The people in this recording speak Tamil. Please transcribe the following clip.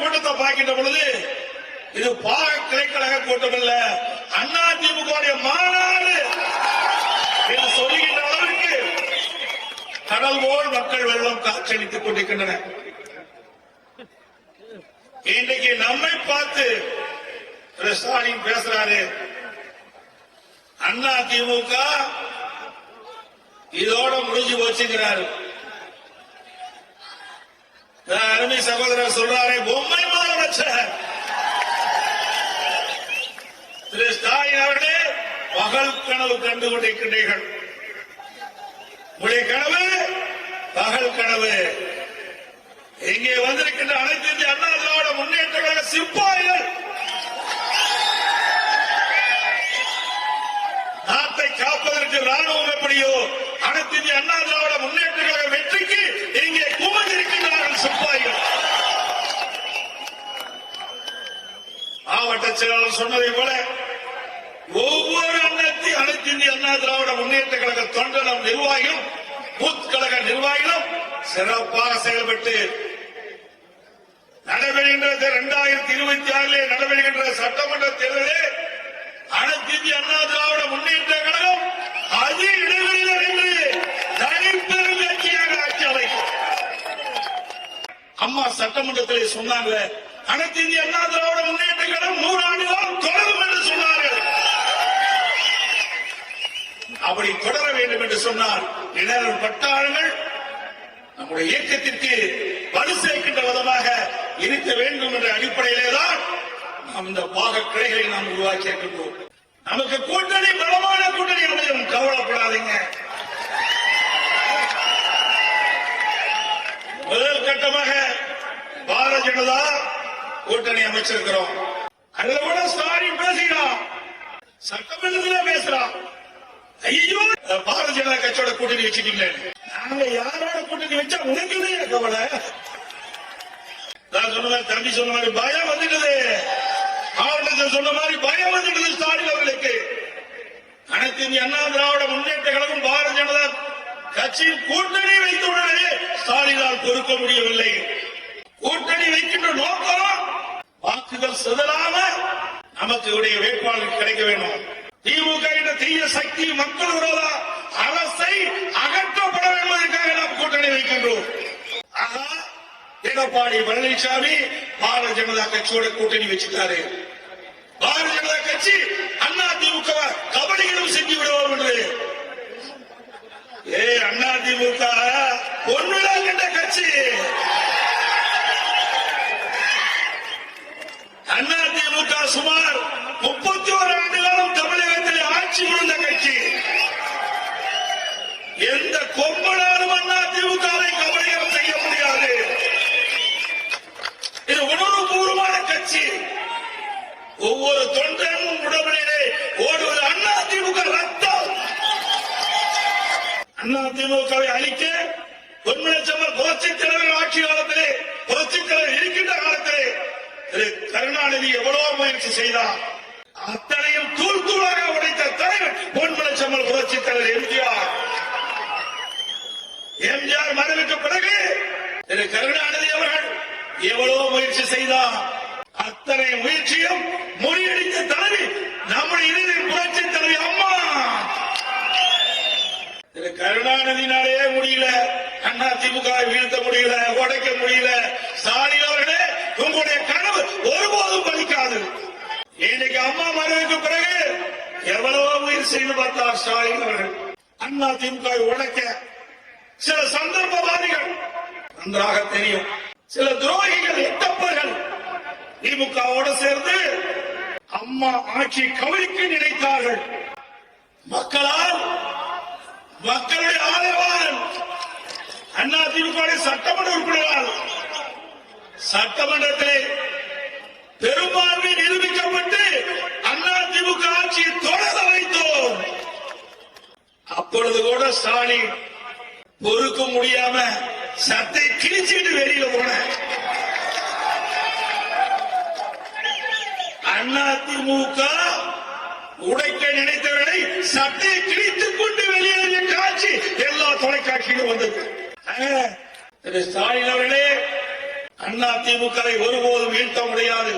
கூட்டத்தை பார்க்கின்ற பொழுது இது பாக கிளைக்கழக கூட்டம் இல்ல அண்ணா திமுக மாநாடு என்று சொல்லுகின்ற அளவிற்கு கடல் போல் மக்கள் வெள்ளம் காட்சியளித்துக் கொண்டிருக்கின்றன. இன்றைக்கு நம்மை பார்த்து ஸ்டாலின் பேசுறாரு அண்ணா திமுக இதோட முடிஞ்சு போச்சுங்கிறாரு. அருமை சகோதரர் சொல்றாரே பொம்மை முதலமைச்சர் திரு ஸ்டாலின் அவர்களே பகல் கனவு கண்டு கொண்டிருக்கின்றீர்கள் உங்களுடைய கனவு பகல் கனவு. இங்கே வந்திருக்கின்ற அனைத்து இந்திய அண்ணா திராவிட முன்னேற்ற கழக சிப்பாய்கள். நாட்டை காப்பதற்கு ராணுவம் எப்படியோ அனைத்து இந்திய அண்ணா திராவிட முன்னேற்ற கழக வெற்றி இங்கே குமர்ந்திருக்கின்றார்கள் சிப்பாய்கள் மாவட்ட செயலாளர் சொன்னதை போல ஒவ்வொரு அன்னத்தி அனைத்து இந்திய அண்ணா திராவிட முன்னேற்ற கழக தொண்டனம் நிர்வாகிகளும் பூத் கழக நிர்வாகிகளும் சிறப்பாக செயல்பட்டு நடைபெறுகின்ற இரண்டாயிரத்தி இருபத்தி ஆறிலே நடைபெறுகின்ற சட்டமன்ற தேர்தலில் அனைத்து இந்திய அண்ணா திராவிட முன்னேற்ற கழகம் அதிக இடைவெளியில் இருந்து தனிப்பெரும் கட்சியாக ஆட்சி அமைக்கும். அம்மா சட்டமன்றத்திலே சொன்னாங்க அனைத்து இந்திய அண்ணா திராவிட முன்னேற்ற கழகம் நூறு ஆண்டுகளும் தொடரும் என்று சொன்னார்கள். அப்படி தொடர வேண்டும் என்று சொன்னால் இளம் பட்டாளங்கள் நம்முடைய இயக்கத்திற்கு வலு சேர்க்கின்ற விதமாக இருக்க வேண்டும் என்ற அடிப்படையிலே தான் நாம் இந்த பாக கிளைகளை நாம் உருவாக்கி இருக்கின்றோம். நமக்கு கூட்டணி பலமான கூட்டணி அமையும் கவலைப்படாதீங்க. முதல் கட்டமாக பாரதிய ஜனதா கூட்டணி அமைச்சிருக்கிறோம். அதுல கூட சாரி பேசுகிறான் சட்டமன்றத்தில் பேசுறான் ஐயோ பாரதிய ஜனதா கட்சியோட கூட்டணி வச்சுட்டீங்களே நாங்க யாரோட கூட்டணி வச்சா உனக்கு கவலை? நான் சொன்ன தம்பி சொன்ன மாதிரி பயம் வந்துட்டது. மாவட்டத்தில் சொன்ன மாதிரி பயம் வந்துட்டது ஸ்டாலின் அவர்களுக்கு. அனைத்து இந்திய அண்ணா திராவிட முன்னேற்ற கழகம் பாரதிய ஜனதா கட்சியின் கூட்டணி வைத்துள்ளது ஸ்டாலினால் பொறுக்க முடியவில்லை. கூட்டணி வைக்கின்ற நோக்கம் நமக்கு உடைய வேட்பாளர் கிடைக்க வேண்டும் திமுக என்ற தீய சக்தி மக்கள் விரோத அரசை அகற்றப்பட வேண்டும் என்பதற்காக நாம் கூட்டணி வைக்கின்றோம். ஆகா, எடப்பாடி பழனிசாமி பாரதிய ஜனதா கட்சியோட கூட்டணி வச்சுட்டாரு. பாரதிய ஜனதா கட்சி அண்ணா திமுக கபடிகளும் செஞ்சு விடுவோம் என்று ஏ அண்ணா திமுக ஒண்ணுதான் கண்ட கட்சி அண்ணா திமுக சுமார் முப்பத்தி ஒரு ஆண்டு காலம் தமிழகத்தில் ஆட்சி புரிந்த கட்சி எந்த கொம்பனாலும் அண்ணா திமுகவை கவலையம் செய்ய முடியாது. இது உணர்வுபூர்வமான கட்சி. ஒவ்வொரு தொண்டனும் உடம்பிலே ஓடுவது அண்ணா திமுக ரத்தம். அண்ணா திமுகவை அழிக்க பொன்மனச்சம்மர் புரட்சித் தலைவர் ஆட்சி காலத்திலே புரட்சித் தலைவர் இருக்கின்ற காலத்திலே திரு கருணாநிதி எவ்வளவு முயற்சி செய்தார். அத்தனையும் தூள் தூளாக உடைத்த தலைவர் பொன்மனச்சம்மர் புரட்சித் தலைவர் எம்ஜிஆர். எம்ஜிஆர் மறைவுக்கு பிறகு திரு கருணாநிதி அவர்கள் எவ்வளவு முயற்சி செய்தார். அத்தனை முயற்சியும் முறியடித்த தலைவி நம்முடைய இறுதி புரட்சி தலைவி அம்மா. திரு கருணாநிதினாலே முடியல அண்ணா திமுக வீழ்த்த முடியல உடைக்க முடியல. ஸ்டாலின் அவர்களே உங்களுடைய கனவு ஒருபோதும் பலிக்காது. இன்னைக்கு அம்மா மறைவுக்கு பிறகு எவ்வளவோ முயற்சி செய்து பார்த்தார் ஸ்டாலின் அவர்கள். அண்ணா திமுக உடைக்க சில சந்தர்ப்பவாதிகள் நன்றாக தெரியும். சில துரோகிகள் எத்தப்பர்கள் திமுகவோடு சேர்ந்து அம்மா ஆட்சி கவிழ்க்க நினைத்தார்கள். மக்களால் மக்களுடைய ஆதரவால் அண்ணா திமுக சட்டமன்ற உறுப்பினரால் சட்டமன்றத்திலே பெரும்பான்மை நிரூபிக்கப்பட்டு அண்ணா திமுக ஆட்சியை தொடர வைத்தோம். அப்பொழுது கூட ஸ்டாலின் பொறுக்க முடியாம சத்தை கிழிச்சுட்டு வெளியில போன. அண்ணா திமுக உடைக்க நினைத்தவர்களை சட்டை கிழித்துக் கொண்டு வெளியேறிய காட்சி எல்லா தொலைக்காட்சியிலும் வந்தது திரு ஸ்டாலின் அவர்களே அண்ணா திமுகவை ஒருபோதும் வீழ்த்த முடியாது.